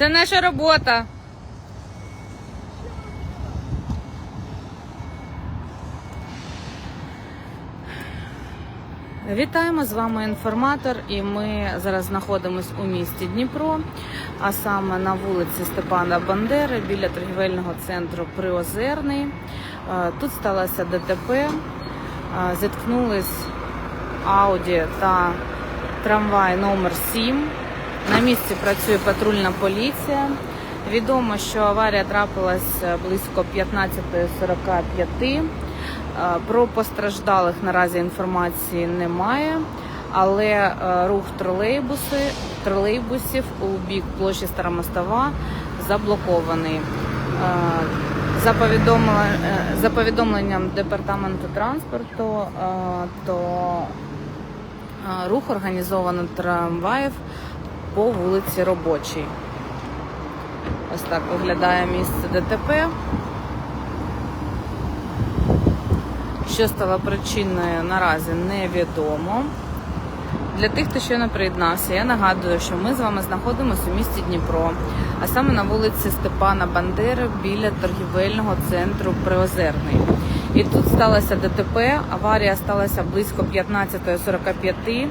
Це наша робота. Вітаємо з вами інформатор, і ми зараз знаходимося у місті Дніпро, а саме на вулиці Степана Бандери біля торгівельного центру Приозерний. Е, Тут сталося ДТП, е, зіткнулись Ауді та трамвай номер 7. На місці працює патрульна поліція. Відомо, що аварія трапилась близько 15.45. Е, Про постраждалих наразі інформації немає, але е, рух тролейбуси, тролейбусів у бік площі Старомостова заблокований. Е, За, е, повідомленням департаменту транспорту, е, то е, рух організовано трамваїв по вулиці Робочій. Ось так виглядає місце ДТП. Що стало причиною наразі невідомо. Для тих, хто щойно приєднався, я нагадую, що ми з вами знаходимося у місті Дніпро, а саме на вулиці Степана Бандери біля торгівельного центру Приозерний. І тут сталося ДТП. Аварія сталася близько 15.45.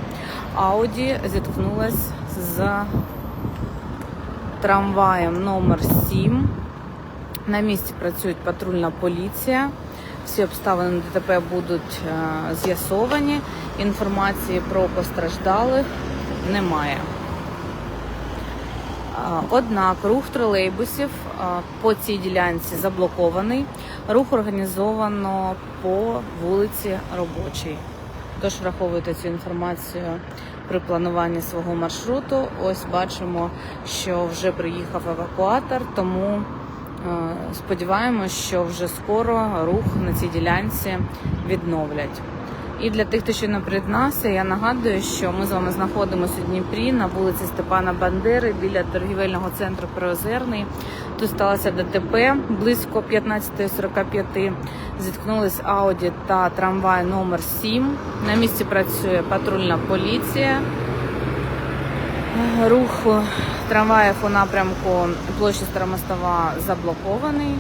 Ауді зіткнулась з трамваєм номер 7. На місці працює патрульна поліція. Всі обставини ДТП будуть е, з'ясовані. Інформації про постраждалих немає. Е, Однак рух тролейбусів е, по цій ділянці заблокований. Рух організовано по вулиці Робочій. Тож враховуйте цю інформацію при плануванні свого маршруту. Ось бачимо, що вже приїхав евакуатор, тому е, сподіваємось, що вже скоро рух на цій ділянці відновлять. І для тих, хто ще не приєднався, я нагадую, що ми з вами знаходимося у Дніпрі на вулиці Степана Бандери біля торгівельного центру Приозерний. Тут сталося ДТП близько 15.45. Зіткнулись Ауді та трамвай номер 7. На місці працює патрульна поліція. Рух трамваїв у напрямку площі Старомостова заблокований.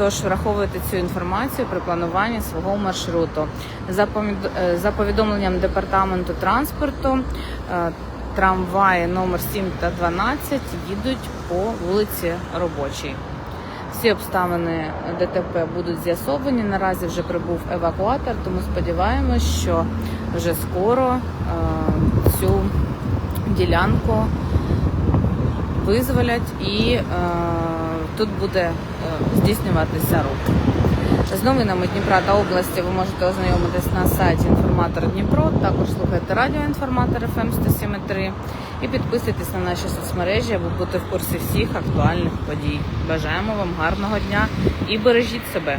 Тож враховуйте цю інформацію при плануванні свого маршруту. За е, повідомленням департаменту транспорту, е, трамваї номер 7 та 12 їдуть по вулиці Робочій. Всі обставини ДТП будуть з'ясовані. Наразі вже прибув евакуатор, тому сподіваємось, що вже скоро е, цю ділянку визволять і тут буде е, здійснюватися рух. З новинами Дніпра та області ви можете ознайомитись на сайті Інформатор Дніпро. Також слухайте радіо Інформатор FM 107.3 і підписуйтесь на наші соцмережі, аби бути в курсі всіх актуальних подій. Бажаємо вам гарного дня і бережіть себе.